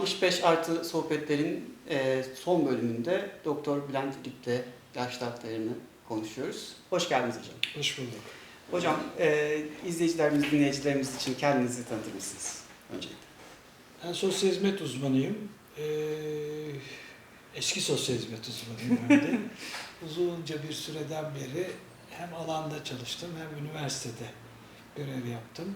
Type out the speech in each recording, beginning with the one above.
65 artı sohbetlerin e, son bölümünde Doktor Bülent İlip'le yaşlı haklarını konuşuyoruz. Hoş geldiniz hocam. Hoş bulduk. Hocam e, izleyicilerimiz, dinleyicilerimiz için kendinizi tanıtır mısınız öncelikle? Ben sosyal hizmet uzmanıyım. Ee, eski sosyal hizmet uzmanıyım de. Uzunca bir süreden beri hem alanda çalıştım hem üniversitede görev yaptım.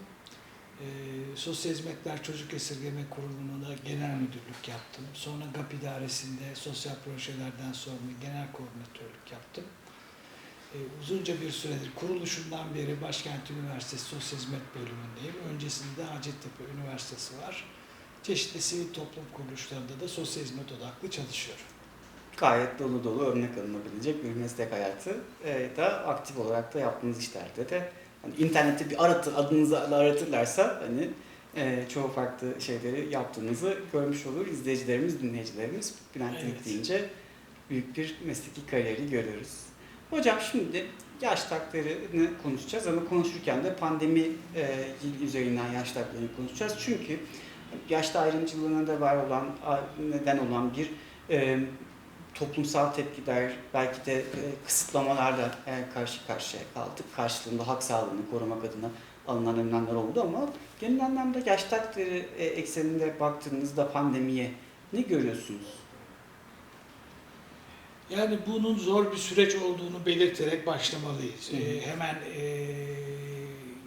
Ee, Sosyal Hizmetler Çocuk Esirgeme Kurulu'na genel müdürlük yaptım. Sonra GAP İdaresi'nde sosyal projelerden sonra genel koordinatörlük yaptım. Ee, uzunca bir süredir kuruluşundan beri Başkent Üniversitesi Sosyal Hizmet Bölümündeyim. Öncesinde Hacettepe Üniversitesi var. Çeşitli sivil toplum kuruluşlarında da sosyal hizmet odaklı çalışıyorum. Gayet dolu dolu örnek alınabilecek bir meslek hayatı e, da aktif olarak da yaptığınız işlerde de hani internette bir aratır, adınızı aratırlarsa hani e, çoğu farklı şeyleri yaptığınızı görmüş olur izleyicilerimiz, dinleyicilerimiz. Bülent Evet. Deyince büyük bir mesleki kariyeri görüyoruz. Hocam şimdi yaş haklarını konuşacağız ama konuşurken de pandemi e, üzerinden yaş haklarını konuşacağız. Çünkü yaşta ayrımcılığına da var olan, neden olan bir e, toplumsal tepkiler, belki de e, kısıtlamalarla e, karşı karşıya kaldık. Karşılığında hak sağlığını korumak adına alınan önlemler oldu ama genel anlamda yaş takdiri e, ekseninde baktığınızda pandemiye ne görüyorsunuz? Yani bunun zor bir süreç olduğunu belirterek başlamalıyız. Hı hı. Ee, hemen e,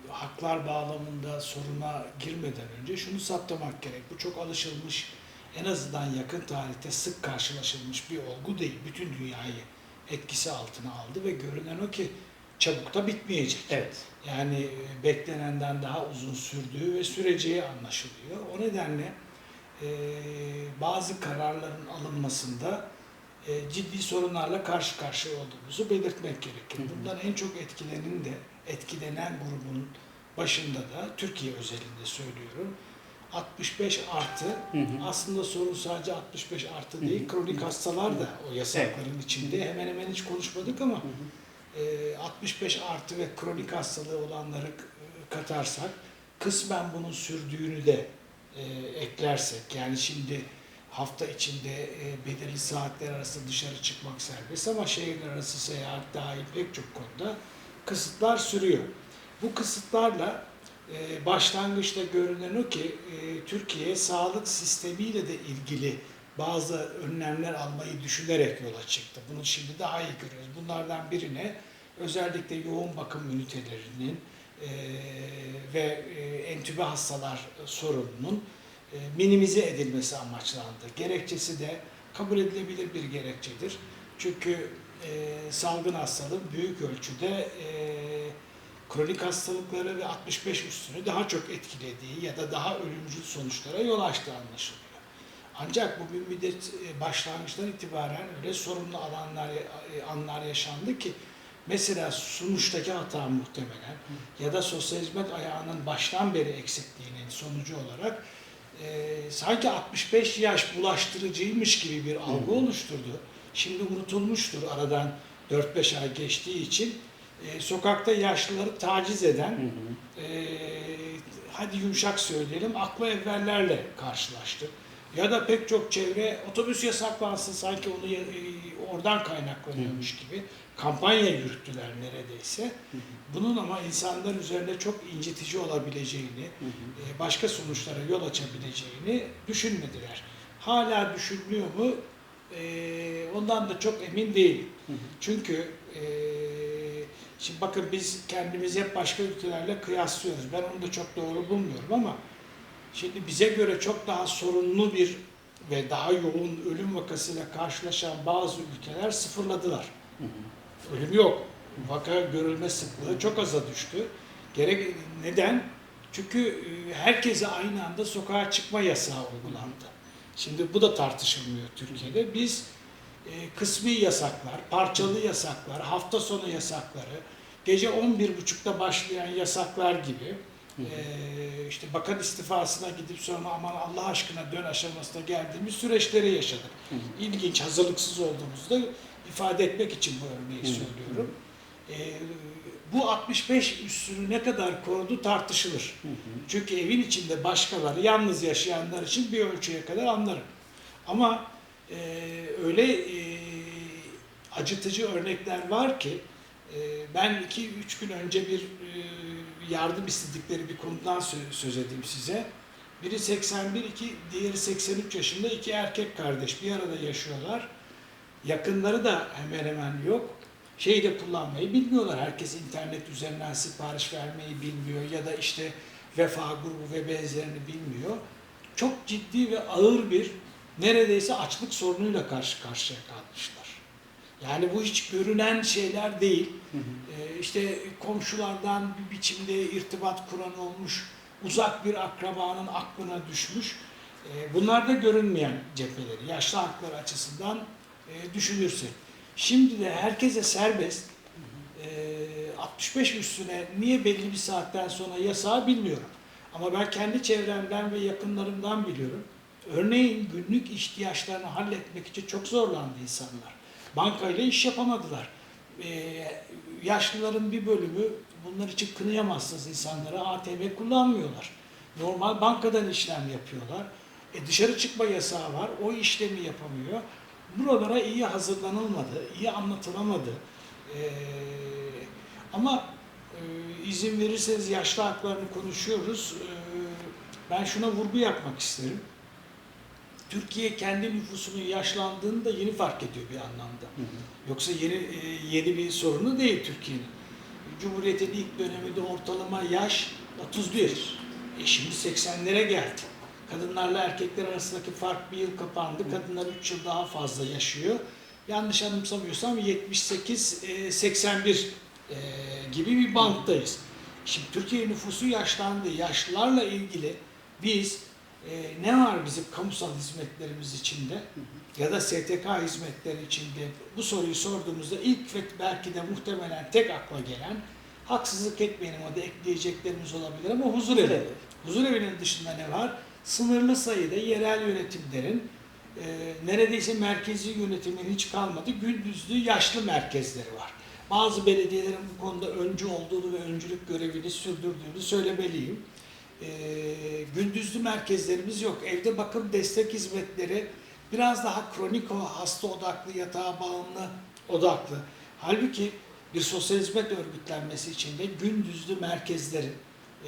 haklar bağlamında soruna girmeden önce şunu saptamak gerek. Bu çok alışılmış, en azından yakın tarihte sık karşılaşılmış bir olgu değil. Bütün dünyayı etkisi altına aldı ve görünen o ki çabuk da bitmeyecek. Evet. Yani e, beklenenden daha uzun sürdüğü ve süreceği anlaşılıyor. O nedenle e, bazı kararların alınmasında e, ciddi sorunlarla karşı karşıya olduğumuzu belirtmek gerekir. Bundan en çok etkilenin de etkilenen grubun başında da Türkiye özelinde söylüyorum. 65 artı Hı hı. aslında sorun sadece 65 artı Hı hı. değil, kronik hastalar da o yasakların Evet. içinde. Hemen hemen hiç konuşmadık ama Hı hı. e, 65 artı ve kronik hastalığı olanları katarsak kısmen bunun sürdüğünü de e, eklersek yani şimdi hafta içinde e, belirli saatler arası dışarı çıkmak serbest ama şehirler arası seyahat dahil pek çok konuda kısıtlar sürüyor. Bu kısıtlarla e, başlangıçta görünen o ki e, Türkiye sağlık sistemiyle de ilgili bazı önlemler almayı düşünerek yola çıktı. Bunu şimdi daha iyi görüyoruz. Bunlardan birine özellikle yoğun bakım ünitelerinin e, ve e, entübe hastalar sorununun minimize edilmesi amaçlandı. Gerekçesi de kabul edilebilir bir gerekçedir. Çünkü salgın hastalığın büyük ölçüde kronik hastalıkları ve 65 üstünü daha çok etkilediği ya da daha ölümcül sonuçlara yol açtığı anlaşılıyor. Ancak bu bir müddet e, başlangıçtan itibaren öyle sorunlu alanlar, e, anlar yaşandı ki mesela sunuştaki hata muhtemelen ya da sosyal hizmet ayağının baştan beri eksikliğinin sonucu olarak e, sanki 65 yaş bulaştırıcıymış gibi bir algı oluşturdu. Şimdi unutulmuştur aradan 4-5 ay geçtiği için e, sokakta yaşlıları taciz eden Hı hı. e, hadi yumuşak söyleyelim akla evvellerle karşılaştı. Ya da pek çok çevre otobüs yasaklansın sanki onu e, oradan kaynaklanıyormuş gibi kampanya yürüttüler neredeyse. Hı hı. Bunun ama insanlar üzerinde çok incitici olabileceğini, Hı hı. e, başka sonuçlara yol açabileceğini düşünmediler. Hala düşünülüyor mu? E, Ondan da çok emin değilim. Hı hı. Çünkü e, şimdi bakın biz kendimizi hep başka ülkelerle kıyaslıyoruz. Ben onu da çok doğru bulmuyorum ama şimdi bize göre çok daha sorunlu bir ve daha yoğun ölüm vakasıyla karşılaşan bazı ülkeler sıfırladılar. Hı hı. Ölüm yok. Vaka görülme sıklığı çok aza düştü. Gerek neden? Çünkü e, herkese aynı anda sokağa çıkma yasağı uygulandı. Şimdi bu da tartışılmıyor Türkiye'de. Biz e, kısmi yasaklar, parçalı yasaklar, hafta sonu yasakları, gece 11.30'da başlayan yasaklar gibi Hı hı. e, işte bakan istifasına gidip sonra aman Allah aşkına dön aşamasına geldiğimiz süreçleri yaşadık. Hı hı. İlginç, hazırlıksız olduğumuzu da ifade etmek için bu örneği Hı hı. söylüyorum. E, Bu 65 üstünü ne kadar korudu tartışılır. Hı hı. Çünkü evin içinde başkaları, yalnız yaşayanlar için bir ölçüye kadar anlarım. Ama e, öyle e, acıtıcı örnekler var ki e, ben 2-3 gün önce bir e, yardım istedikleri bir konudan sö- söz edeyim size. Biri 81, iki, diğeri 83 yaşında iki erkek kardeş bir arada yaşıyorlar. Yakınları da hemen hemen yok. Şeyi de kullanmayı bilmiyorlar. Herkes internet üzerinden sipariş vermeyi bilmiyor ya da işte vefa grubu ve benzerini bilmiyor. Çok ciddi ve ağır bir neredeyse açlık sorunuyla karşı karşıya kalmışlar. Yani bu hiç görünen şeyler değil. Hı hı. Ee, işte komşulardan bir biçimde irtibat kuran olmuş, uzak bir akrabanın aklına düşmüş. Ee, bunlar da görünmeyen cepheleri, yaşlı hakları açısından e, düşünürsek. Şimdi de herkese serbest, e, 65 üstüne niye belli bir saatten sonra yasağı bilmiyorum. Ama ben kendi çevremden ve yakınlarımdan biliyorum. Örneğin günlük ihtiyaçlarını halletmek için çok zorlandı insanlar. Bankayla iş yapamadılar. Ee, yaşlıların bir bölümü bunlar için kınayamazsınız insanlara ATM kullanmıyorlar. Normal bankadan işlem yapıyorlar. E dışarı çıkma yasağı var. O işlemi yapamıyor. Buralara iyi hazırlanılmadı, iyi anlatılamadı. Ee, ama e, izin verirseniz yaşlı haklarını konuşuyoruz. Ee, ben şuna vurgu yapmak isterim. Türkiye kendi nüfusunun yaşlandığını da yeni fark ediyor bir anlamda. Hı hı. Yoksa yeni e, yeni bir sorunu değil Türkiye'nin. Cumhuriyet'in ilk döneminde ortalama yaş 31. E şimdi 80'lere geldi. Kadınlarla erkekler arasındaki fark bir yıl kapandı. Kadınlar 3 yıl daha fazla yaşıyor. Yanlış anımsamıyorsam 78-81 e, gibi bir banttayız. Şimdi Türkiye nüfusu yaşlandı. Yaşlılarla ilgili biz e, ne var bizim kamusal hizmetlerimiz içinde ya da STK hizmetleri içinde bu soruyu sorduğumuzda ilk ve belki de muhtemelen tek akla gelen haksızlık etmeyelim o da ekleyeceklerimiz olabilir ama huzur evi. Evet. Huzur evinin dışında ne var? Sınırlı sayıda yerel yönetimlerin e, neredeyse merkezi yönetimin hiç kalmadı. Gündüzlü yaşlı merkezleri var. Bazı belediyelerin bu konuda öncü olduğunu ve öncülük görevini sürdürdüğünü söylemeliyim. E, gündüzlü merkezlerimiz yok. Evde bakım destek hizmetleri biraz daha kronik hasta odaklı, yatağa bağımlı odaklı. Halbuki bir sosyal hizmet örgütlenmesi için de gündüzlü merkezlerin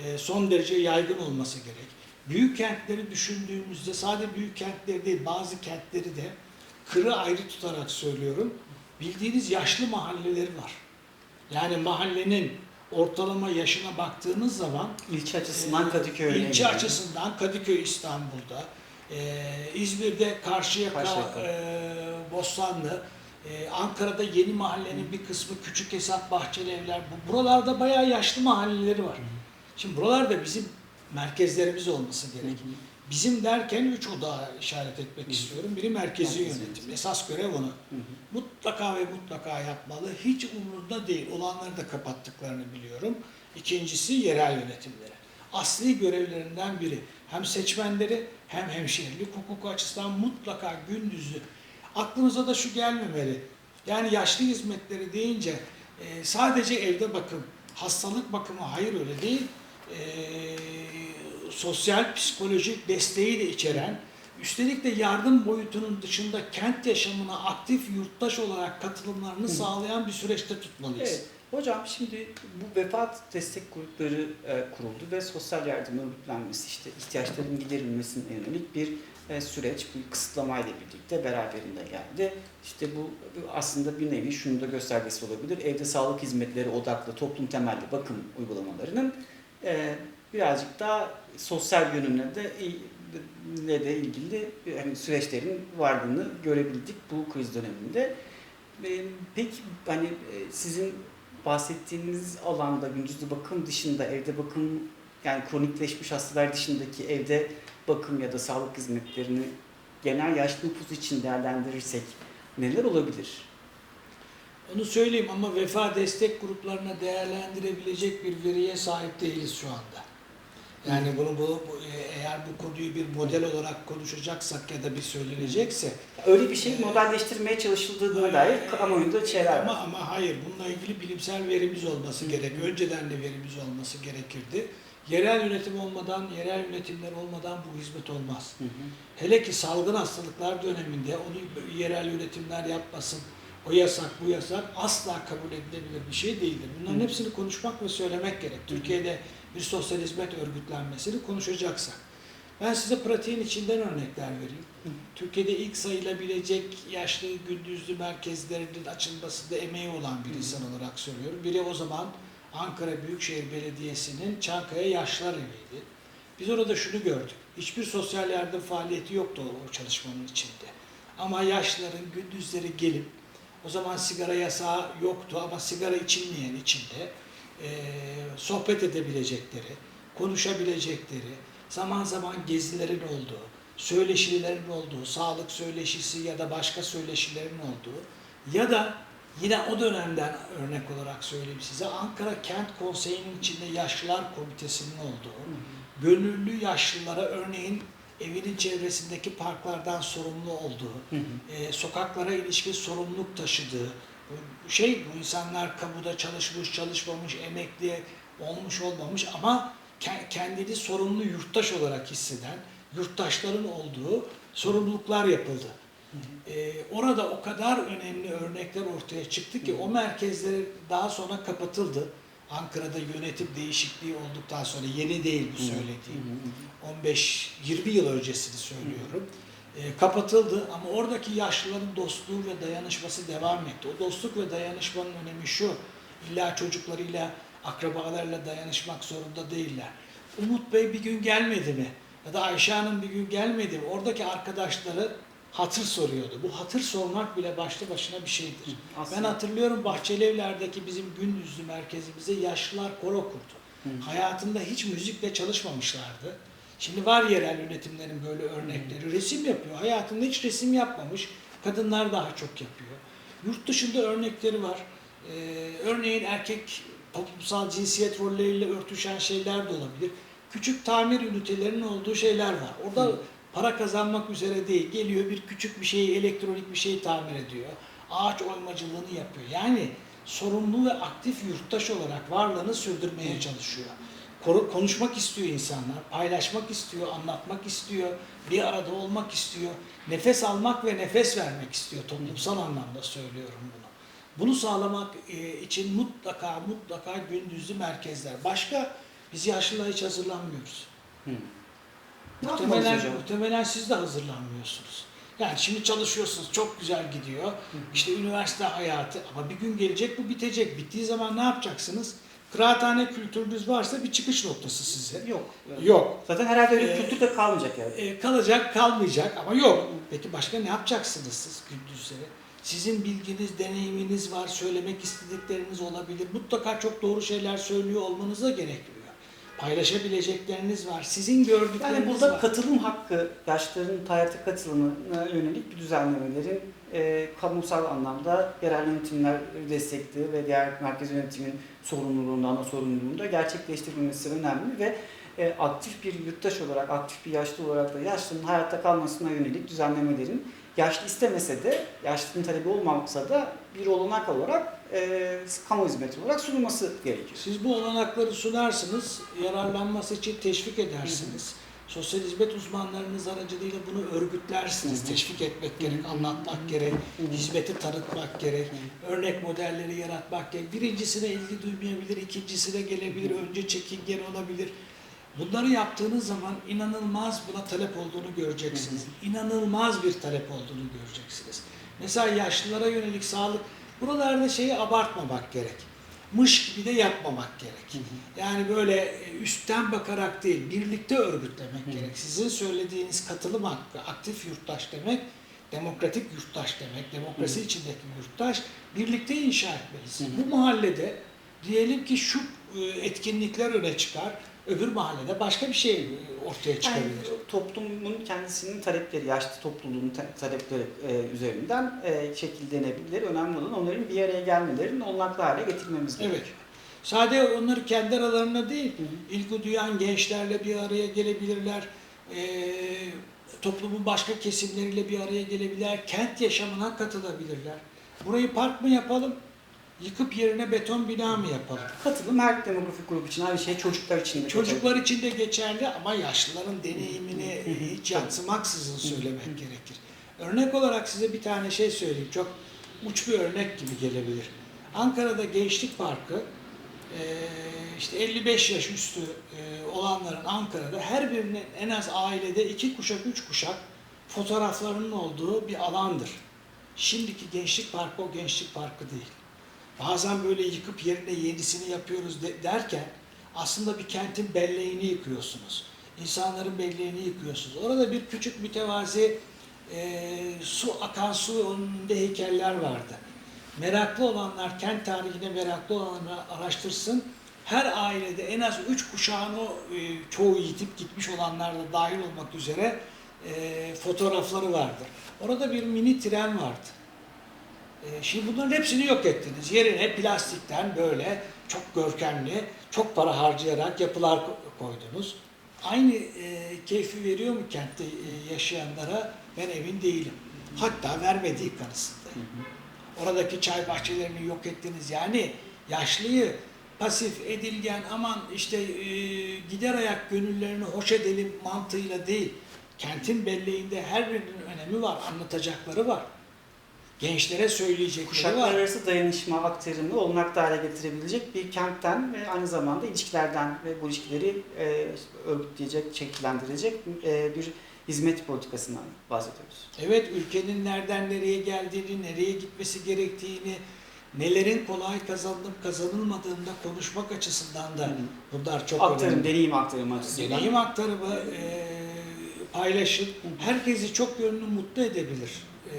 e, son derece yaygın olması gerek. Büyük kentleri düşündüğümüzde sadece büyük kentleri değil bazı kentleri de kırı ayrı tutarak söylüyorum. Bildiğiniz yaşlı mahalleleri var. Yani mahallenin ortalama yaşına baktığınız zaman İlçe açısından ee, Kadıköy İlçe gibi. açısından Kadıköy İstanbul'da, ee, İzmir'de Karşıyaka, Karşıyaka. ee, Bostanlı, ee, Ankara'da Yeni Mahallenin bir kısmı Küçük Hesap Bahçeli Evler. Bu, buralarda bayağı yaşlı mahalleleri var. Şimdi buralarda bizim merkezlerimiz olması gerek. Bizim derken üç odağa işaret etmek Hı istiyorum. Biri merkezi Merkezi yönetim. yönetim. Esas görev onu. Hı hı. Mutlaka ve mutlaka yapmalı. Hiç umurunda değil. Olanları da kapattıklarını biliyorum. İkincisi yerel yönetimleri. Asli görevlerinden biri. Hem seçmenleri hem hemşehrilik hukuku açısından mutlaka gündüzlü. Aklınıza da şu gelmemeli. Yani yaşlı hizmetleri deyince e, sadece evde bakım, hastalık bakımı hayır öyle değil. E, sosyal psikolojik desteği de içeren Üstelik de yardım boyutunun dışında kent yaşamına aktif yurttaş olarak katılımlarını Hı. sağlayan bir süreçte tutmalıyız. Evet. Hocam şimdi bu vefat destek grupları e, kuruldu ve sosyal yardım örgütlenmesi işte ihtiyaçların giderilmesine yönelik bir e, süreç bu kısıtlamayla birlikte beraberinde geldi. İşte bu aslında bir nevi şunun da göstergesi olabilir. Evde sağlık hizmetleri odaklı toplum temelli bakım uygulamalarının e, birazcık daha sosyal yönüne de ile de ilgili yani süreçlerin varlığını görebildik bu kriz döneminde. Peki hani e, sizin bahsettiğiniz alanda gündüzlü bakım dışında evde bakım yani kronikleşmiş hastalar dışındaki evde bakım ya da sağlık hizmetlerini genel yaşlı nüfus için değerlendirirsek neler olabilir? Onu söyleyeyim ama vefa destek gruplarına değerlendirebilecek bir veriye sahip değiliz şu anda. Yani bunu bu, bu- e, eğer bu konuyu bir model olarak konuşacaksak ya da bir söylenecekse Öyle bir şey modelleştirmeye çalışıldığına dair kamuoyunda şeyler ama, var. ama hayır bununla ilgili bilimsel verimiz olması gerek. Önceden de verimiz olması gerekirdi. Yerel yönetim olmadan, yerel yönetimler olmadan bu hizmet olmaz. Hı hı. Hele ki salgın hastalıklar döneminde onu yerel yönetimler yapmasın. O yasak, bu yasak asla kabul edilebilir bir şey değildir. Bunların Hı. hepsini konuşmak ve söylemek gerek. Türkiye'de bir sosyal hizmet örgütlenmesini konuşacaksak. Ben size pratiğin içinden örnekler vereyim. Türkiye'de ilk sayılabilecek yaşlı gündüzlü merkezlerinin açılmasında emeği olan bir insan olarak söylüyorum. Biri o zaman Ankara Büyükşehir Belediyesi'nin Çankaya Yaşlılar Evi'ydi. Biz orada şunu gördük. Hiçbir sosyal yardım faaliyeti yoktu o çalışmanın içinde. Ama yaşlıların gündüzleri gelip, o zaman sigara yasağı yoktu ama sigara içilmeyen içinde eee, sohbet edebilecekleri, konuşabilecekleri, zaman zaman gezilerin olduğu, söyleşilerin olduğu, sağlık söyleşisi ya da başka söyleşilerin olduğu ya da yine o dönemden örnek olarak söyleyeyim size Ankara Kent Konseyi'nin içinde Yaşlılar Komitesi'nin olduğu, gönüllü yaşlılara örneğin evinin çevresindeki parklardan sorumlu olduğu, Hı hı. e, sokaklara ilişkin sorumluluk taşıdığı, şey bu insanlar kamuda çalışmış, çalışmamış, emekli olmuş, olmamış ama ke- kendini sorumlu yurttaş olarak hisseden yurttaşların olduğu sorumluluklar yapıldı. E, orada o kadar önemli örnekler ortaya çıktı ki o merkezleri daha sonra kapatıldı. Ankara'da yönetim değişikliği olduktan sonra yeni değil bu söylediğim. 15-20 yıl öncesini söylüyorum. E, kapatıldı ama oradaki yaşlıların dostluğu ve dayanışması devam etti. O dostluk ve dayanışmanın önemi şu. İlla çocuklarıyla, akrabalarıyla dayanışmak zorunda değiller. Umut Bey bir gün gelmedi mi? Ya da Ayşe Hanım bir gün gelmedi mi? Oradaki arkadaşları hatır soruyordu. Bu hatır sormak bile başlı başına bir şeydir. Ben Aslında- hatırlıyorum Bahçelievler'deki bizim gündüzlü merkezimize yaşlılar koro kurdu. Hı. Hayatında hiç müzikle çalışmamışlardı. Şimdi var yerel yönetimlerin böyle örnekleri. Resim yapıyor. Hayatında hiç resim yapmamış. Kadınlar daha çok yapıyor. Yurt dışında örnekleri var. Ee, örneğin erkek toplumsal cinsiyet rolleriyle örtüşen şeyler de olabilir. Küçük tamir ünitelerinin olduğu şeyler var. Orada Hı. para kazanmak üzere değil. Geliyor bir küçük bir şeyi, elektronik bir şey tamir ediyor. Ağaç oymacılığını yapıyor. Yani sorumlu ve aktif yurttaş olarak varlığını sürdürmeye çalışıyor. Konuşmak istiyor insanlar, paylaşmak istiyor, anlatmak istiyor, bir arada olmak istiyor, nefes almak ve nefes vermek istiyor. Toplumsal anlamda söylüyorum bunu. Bunu sağlamak e, için mutlaka mutlaka gündüzlü merkezler. Başka biz yaşlılar hiç hazırlanmıyoruz. Hı. Yapmalıyız Muhtemelen, muhtemelen siz de hazırlanmıyorsunuz. Yani şimdi çalışıyorsunuz, çok güzel gidiyor. İşte üniversite hayatı ama bir gün gelecek bu bitecek. Bittiği zaman ne yapacaksınız? Kıraathane kültürünüz varsa bir çıkış noktası size. Yok. Yok. Zaten herhalde öyle Ee, kültür de kalmayacak yani. E, kalacak, kalmayacak ama yok. Peki başka ne yapacaksınız siz gündüzleri? Sizin bilginiz, deneyiminiz var, söylemek istedikleriniz olabilir. Mutlaka çok doğru şeyler söylüyor olmanıza gerekmiyor. Paylaşabilecekleriniz var. Sizin gördükleriniz Yani burada var. katılım hakkı, yaşlıların hayata katılımına yönelik bir düzenlemelerin e, kamusal anlamda yerel yönetimler destekli ve diğer merkez yönetimin sorumluluğundan o sorumluluğunda gerçekleştirilmesi önemli ve e, aktif bir yurttaş olarak, aktif bir yaşlı olarak da yaşlının hayatta kalmasına yönelik düzenlemelerin yaşlı istemese de, yaşlının talebi olmamasa da bir olanak olarak e, kamu hizmeti olarak sunulması gerekiyor. Siz bu olanakları sunarsınız, yararlanması için teşvik edersiniz. Sosyal hizmet uzmanlarınız aracılığıyla bunu örgütlersiniz. Hı hı. Teşvik etmek Hı gerek, hı. anlatmak gerek, Hı hı. hizmeti tanıtmak gerek, örnek modelleri yaratmak gerek. Birincisine ilgi duymayabilir, ikincisine gelebilir, önce çekingen olabilir. Bunları yaptığınız zaman inanılmaz buna talep olduğunu göreceksiniz. İnanılmaz bir talep olduğunu göreceksiniz. Mesela yaşlılara yönelik sağlık, buralarda şeyi abartmamak gerek. Mış gibi de yapmamak gerek. Yani böyle e, üstten bakarak değil, birlikte örgütlemek Hı. gerek. Sizin söylediğiniz katılım hakkı, aktif yurttaş demek, demokratik yurttaş demek, demokrasi Hı. içindeki yurttaş, birlikte inşa etmeliyiz. Hı hı. Bu mahallede diyelim ki şu etkinlikler öne çıkar, öbür mahallede başka bir şey e, ortaya Yani çıkabilir. toplumun kendisinin talepleri, yaşlı topluluğun ta- talepleri e, üzerinden e, şekillenebilir. Önemli olan onların bir araya gelmelerinin olanaklı hale getirmemiz Evet. gerekiyor. Sade onları kendi aralarında değil, Hı ilgi duyan gençlerle bir araya gelebilirler. Ee, toplumun başka kesimleriyle bir araya gelebilirler. Kent yaşamına katılabilirler. Burayı park mı yapalım? Yıkıp yerine beton bina mı yapalım? Katılım her demografik grup için aynı şey çocuklar için de. Çocuklar için de geçerli ama yaşlıların deneyimini hiç yansımaksızın söylemek gerekir. Örnek olarak size bir tane şey söyleyeyim. Çok uç bir örnek gibi gelebilir. Ankara'da Gençlik Parkı işte 55 yaş üstü olanların Ankara'da her birinin en az ailede iki kuşak, üç kuşak fotoğraflarının olduğu bir alandır. Şimdiki Gençlik Parkı o Gençlik Parkı değil. Bazen böyle yıkıp yerine yenisini yapıyoruz de- derken aslında bir kentin belleğini yıkıyorsunuz. İnsanların belleğini yıkıyorsunuz. Orada bir küçük mütevazi e, su akan su önünde heykeller vardı. Meraklı olanlar, kent tarihine meraklı olanlar araştırsın. Her ailede en az üç kuşağın e, çoğu yitip gitmiş olanlar da dahil olmak üzere e, fotoğrafları vardır. Orada bir mini tren vardı. E, Şimdi bunların hepsini yok ettiniz. Yerine plastikten böyle çok görkemli, çok para harcayarak yapılar ko- koydunuz. Aynı e, keyfi veriyor mu kentte e, yaşayanlara? Ben emin değilim. Hatta vermediği kanısındayım. Oradaki çay bahçelerini yok ettiniz. Yani yaşlıyı pasif, edilgen, aman işte e, gider ayak gönüllerini hoş edelim mantığıyla değil. Kentin belleğinde her birinin önemi var, anlatacakları var. Gençlere söyleyecekleri Kuşaklar var. arası dayanışma, aktarımı olmakta hale getirebilecek bir kentten ve aynı zamanda ilişkilerden ve bu ilişkileri e, örgütleyecek, şekillendirecek e, bir hizmet politikasından bahsediyoruz. Evet, ülkenin nereden nereye geldiğini, nereye gitmesi gerektiğini, nelerin kolay kazanılıp kazanılmadığında konuşmak açısından da Hı bunlar çok Aktarım, önemli. deneyim aktarımı açısından. Deneyim aktarımı, e, paylaşım, herkesi çok yönlü mutlu edebilir e,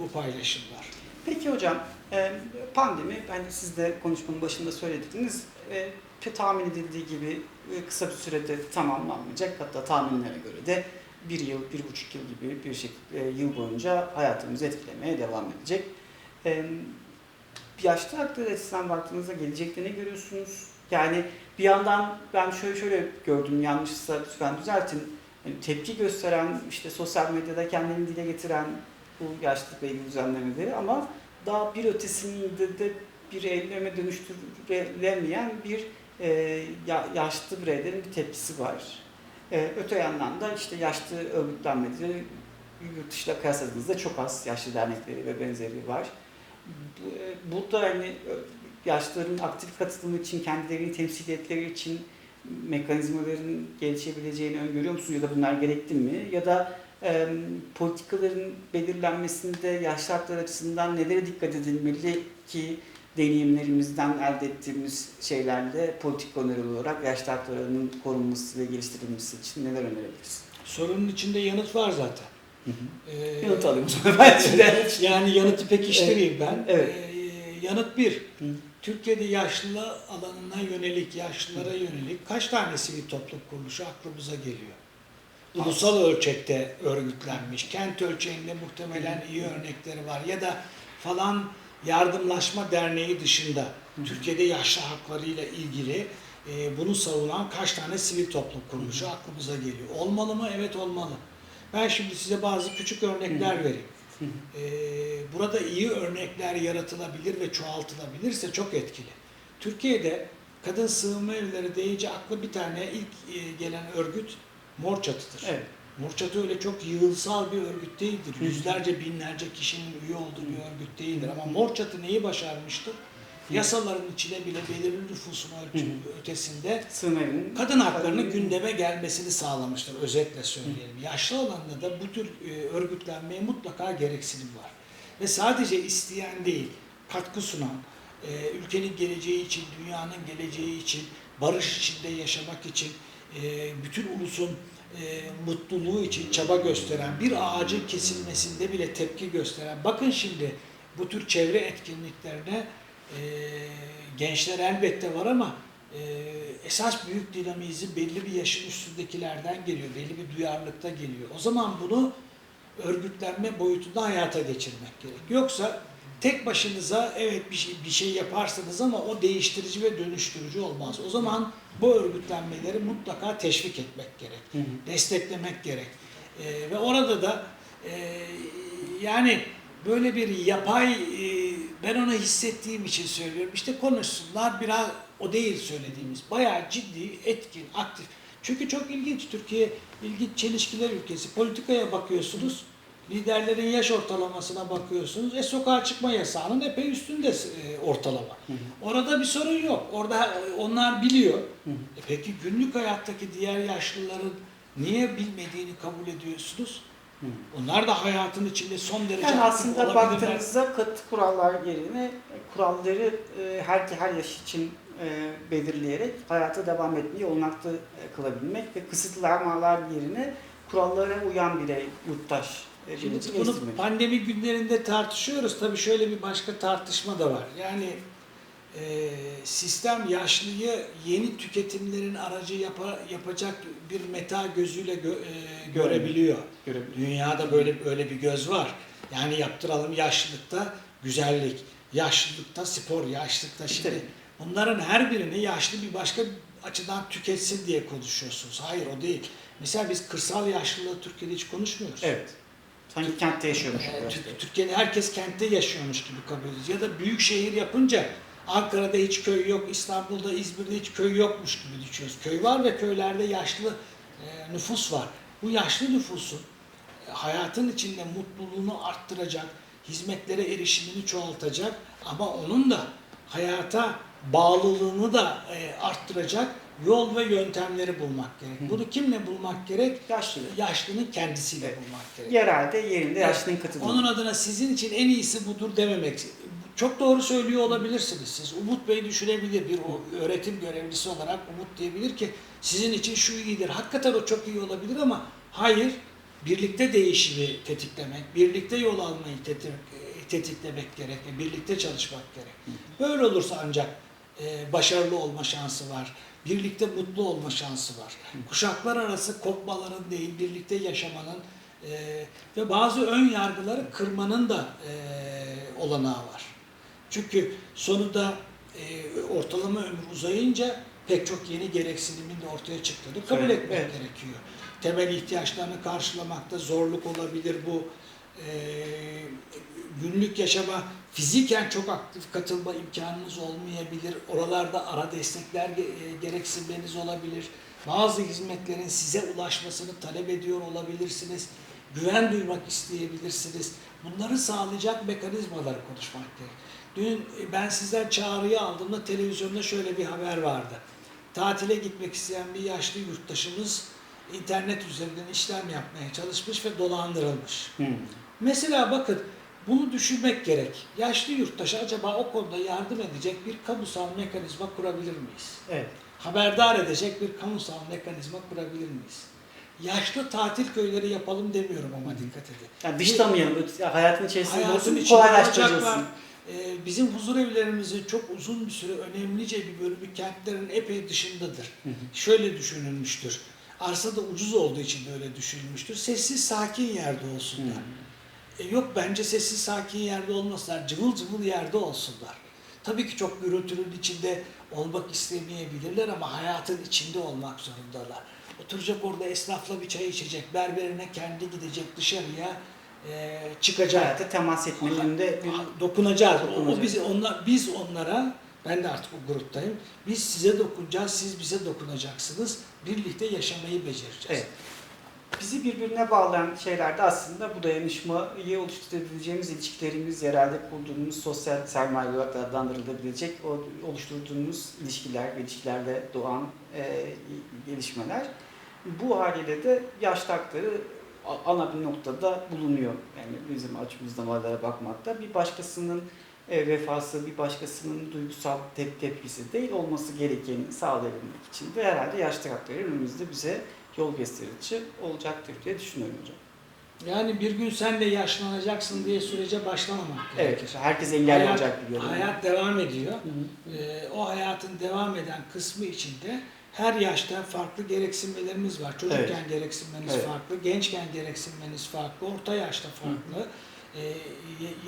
bu paylaşımlar. Peki hocam, e, pandemi, hani siz de konuşmanın başında söylediniz, e, tahmin edildiği gibi e, kısa bir sürede tamamlanmayacak. Hatta tahminlere göre de bir yıl, bir buçuk yıl gibi bir şey, yıl boyunca hayatımızı etkilemeye devam edecek. Yaşlı hakları açısından baktığınızda gelecekte ne görüyorsunuz? Yani bir yandan ben şöyle şöyle gördüm, yanlışsa lütfen düzeltin. Yani tepki gösteren, işte sosyal medyada kendini dile getiren bu yaşlılıkla ilgili düzenlemeleri ama daha bir ötesinde de bir eyleme dönüştürülemeyen bir e, ya- yaşlı bireylerin bir tepkisi var. E, öte yandan da işte yaşlı örgütlenmeleri yurt dışıyla kıyasladığınızda çok az yaşlı dernekleri ve benzeri var. Bu, e, burada hani yaşlıların aktif katılımı için, kendilerini temsil etleri için mekanizmaların gelişebileceğini öngörüyor musunuz ya da bunlar gerekli mi? Ya da e, politikaların belirlenmesinde yaşlı haklar açısından nelere dikkat edilmeli ki deneyimlerimizden elde ettiğimiz şeylerle politik öneri olarak yaşlı haklarının korunması ve geliştirilmesi için neler önerebiliriz? Sorunun içinde yanıt var zaten. Hı hı. E, Yanıt alayım ben şimdi. yani yanıtı pekiştireyim ben. Evet. E, yanıt bir. Hı. Türkiye'de yaşlı alanına yönelik, yaşlılara yönelik kaç tane sivil toplum kuruluşu aklımıza geliyor? Ulusal ölçekte örgütlenmiş, kent ölçeğinde muhtemelen iyi örnekleri var ya da falan yardımlaşma derneği dışında Türkiye'de yaşlı haklarıyla ilgili e, bunu savunan kaç tane sivil toplum kuruluşu aklımıza geliyor. Olmalı mı? Evet olmalı. Ben şimdi size bazı küçük örnekler vereyim. Ee, burada iyi örnekler yaratılabilir ve çoğaltılabilirse çok etkili. Türkiye'de kadın sığınma evleri deyince aklı bir tane ilk e, gelen örgüt Mor Çatı'dır. Evet. Mor Çatı öyle çok yığılsal bir örgüt değildir. Hı. Yüzlerce binlerce kişinin üye olduğu bir örgüt değildir. Ama Mor Çatı neyi başarmıştır? Yasaların içine bile belirli nüfusun ötesinde evinin kadın haklarını gündeme gelmesini sağlamıştır özetle söyleyelim. Yaşlı alanda da bu tür e, örgütlenmeye mutlaka gereksinim var. Ve sadece isteyen değil, katkı sunan, e, ülkenin geleceği için, dünyanın geleceği için, barış içinde yaşamak için, e, bütün ulusun e, mutluluğu için çaba gösteren, bir ağacın kesilmesinde bile tepki gösteren, bakın şimdi bu tür çevre etkinliklerine e, gençler elbette var ama esas büyük dinamizm belli bir yaşın üstündekilerden geliyor, belli bir duyarlılıkta geliyor. O zaman bunu örgütlenme boyutunda hayata geçirmek gerek. Yoksa tek başınıza evet bir şey, bir şey yaparsınız ama o değiştirici ve dönüştürücü olmaz. O zaman bu örgütlenmeleri mutlaka teşvik etmek gerek. Hı hı. Desteklemek gerek. Ee, ve orada da e, yani böyle bir yapay e, ben onu hissettiğim için söylüyorum. İşte konuşsunlar biraz o değil söylediğimiz. Bayağı ciddi, etkin, aktif. Çünkü çok ilginç. Türkiye ilginç çelişkiler ülkesi. Politikaya bakıyorsunuz. Liderlerin yaş ortalamasına bakıyorsunuz. E sokağa çıkma yasağının epey üstünde e, ortalama. Orada bir sorun yok. Orada e, onlar biliyor. hı. E peki günlük hayattaki diğer yaşlıların niye bilmediğini kabul ediyorsunuz? Hı. Onlar da hayatın içinde son derece Yani aslında baktığınızda katı kurallar yerine e, kuralları e, her her yaş için e, belirleyerek hayata devam etmeyi olanaklı kılabilmek ve kısıtlamalar yerine kurallara uyan birey, yurttaş Şimdi bunu pandemi günlerinde tartışıyoruz. Tabii şöyle bir başka tartışma da var. Yani e, sistem yaşlıyı yeni tüketimlerin aracı yapa- yapacak bir meta gözüyle gö- e, görebiliyor. görebiliyor. Dünyada böyle böyle bir göz var. Yani yaptıralım yaşlılıkta güzellik, yaşlılıkta spor, yaşlılıkta şimdi Tabii. bunların her birini yaşlı bir başka açıdan tüketsin diye konuşuyorsunuz. Hayır o değil. Mesela biz kırsal yaşlılığı Türkiye'de hiç konuşmuyoruz. Evet. Sanki kentte yaşıyormuş Ee, gibi. Tür- Türkiye'de herkes kentte yaşıyormuş gibi kabul ediyoruz. Ya da büyük şehir yapınca Ankara'da hiç köy yok, İstanbul'da, İzmir'de hiç köy yokmuş gibi düşünüyoruz. Köy var ve köylerde yaşlı e, nüfus var. Bu yaşlı nüfusun e, hayatın içinde mutluluğunu arttıracak, hizmetlere erişimini çoğaltacak ama onun da hayata bağlılığını da e, arttıracak yol ve yöntemleri bulmak gerek. Hı. Bunu kimle bulmak gerek? Yaşlı. Yaşlının kendisiyle Evet. bulmak gerek. Yerelde yerinde yaşlının katılımı. Onun adına sizin için en iyisi budur dememek. Çok doğru söylüyor olabilirsiniz siz. Umut Bey düşünebilir bir öğretim görevlisi olarak Umut diyebilir ki sizin için şu iyidir. Hakikaten o çok iyi olabilir ama hayır birlikte değişimi tetiklemek, birlikte yol almayı tetik- tetiklemek gerek, ve birlikte çalışmak gerek. Böyle olursa ancak başarılı olma şansı var. Birlikte mutlu olma şansı var. Kuşaklar arası kopmaların değil, birlikte yaşamanın e, ve bazı ön yargıları kırmanın da e, olanağı var. Çünkü sonunda e, ortalama ömür uzayınca pek çok yeni gereksinimin de ortaya çıktığını kabul Evet, etmek evet. gerekiyor. Temel ihtiyaçlarını karşılamakta zorluk olabilir bu. E, günlük yaşama fiziken çok aktif katılma imkanınız olmayabilir. Oralarda ara destekler e, gereksinmeniz olabilir. Bazı hizmetlerin size ulaşmasını talep ediyor olabilirsiniz. Güven duymak isteyebilirsiniz. Bunları sağlayacak mekanizmaları konuşmak gerek. Dün e, ben sizden çağrıyı aldığımda televizyonda şöyle bir haber vardı. Tatile gitmek isteyen bir yaşlı yurttaşımız internet üzerinden işlem yapmaya çalışmış ve dolandırılmış. Hı. Mesela bakın bunu düşünmek gerek. Yaşlı yurttaşa acaba o konuda yardım edecek bir kamusal mekanizma kurabilir miyiz? Evet. Haberdar edecek bir kamusal mekanizma kurabilir miyiz? Yaşlı tatil köyleri yapalım demiyorum ama dikkat edin. Yani dışlamayalım. Hayatın içerisinde Hayatın olacaklar. Ee, bizim huzur evlerimizin çok uzun bir süre önemlice bir bölümü kentlerin epey dışındadır. Hı hı. Şöyle düşünülmüştür. Arsa da ucuz olduğu için de öyle düşünülmüştür. Sessiz sakin yerde olsunlar. E, yok bence sessiz sakin yerde olmasınlar. Cıvıl cıvıl yerde olsunlar. Tabii ki çok gürültünün içinde olmak istemeyebilirler ama hayatın içinde olmak zorundalar. Oturacak orada esnafla bir çay içecek, berberine kendi gidecek dışarıya e, çıkacak. Hayata temas etmenin bir Ha, dokunacağız. O- Dokunacağız. bizi onlar biz onlara ben de artık o gruptayım. Biz size dokunacağız, siz bize dokunacaksınız. Birlikte yaşamayı becereceğiz. Evet. Bizi birbirine bağlayan şeylerde aslında bu dayanışmayı oluşturabileceğimiz ilişkilerimiz, yerelde kurduğumuz sosyal sermaye olarak adlandırılabilecek o oluşturduğumuz ilişkiler ve ilişkilerde doğan e, gelişmeler. Bu haliyle de yaşlı hakları a- ana bir noktada bulunuyor. Yani bizim açımızdan olaylara bakmakta bir başkasının e, vefası, bir başkasının duygusal tep tepkisi değil olması gerekeni sağlayabilmek için de herhalde yaşlı hakları önümüzde bize yol gösterici olacaktır diye düşünüyorum hocam. Yani bir gün sen de yaşlanacaksın diye sürece başlamamak Evet, gerekir. herkes engelli Hayat- olacak bir görünüm. Hayat devam ediyor. Hı hı. Ee, o hayatın devam eden kısmı içinde her yaşta farklı gereksinmelerimiz var. Çocukken Evet. gereksinmeniz Evet. farklı, gençken gereksinmeniz farklı, orta yaşta farklı. e,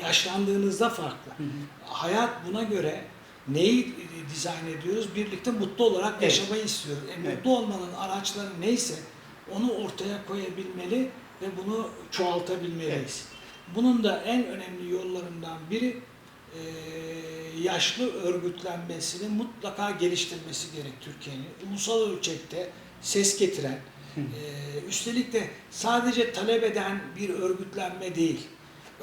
yaşlandığınızda farklı. Hı hı. Hayat buna göre neyi dizayn ediyoruz? Birlikte mutlu olarak Evet. yaşamayı istiyoruz. E, Evet. mutlu olmanın araçları neyse onu ortaya koyabilmeli ve bunu çoğaltabilmeliyiz. Bunun da en önemli yollarından biri e, yaşlı örgütlenmesini mutlaka geliştirmesi gerek Türkiye'nin. Ulusal ölçekte ses getiren, e, üstelik de sadece talep eden bir örgütlenme değil,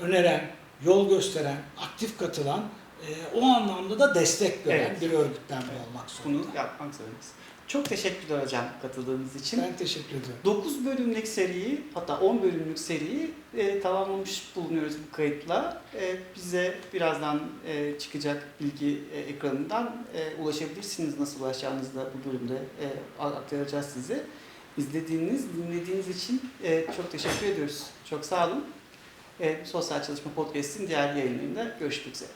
öneren, yol gösteren, aktif katılan, e, o anlamda da destek gören Evet. bir örgütlenme olmak zorunda. Bunu yapmak zorundayız. Çok teşekkürler hocam katıldığınız için. Ben teşekkür ediyorum. 9 bölümlük seriyi hatta 10 bölümlük seriyi e, tamamlamış bulunuyoruz bu kayıtla. E, bize birazdan e, çıkacak bilgi e, ekranından e, ulaşabilirsiniz. Nasıl ulaşacağınızı da bu bölümde e, aktaracağız size. İzlediğiniz, dinlediğiniz için e, çok teşekkür ediyoruz. Çok sağ olun. E, Sosyal Çalışma Podcast'in diğer yayınlarında görüşmek üzere.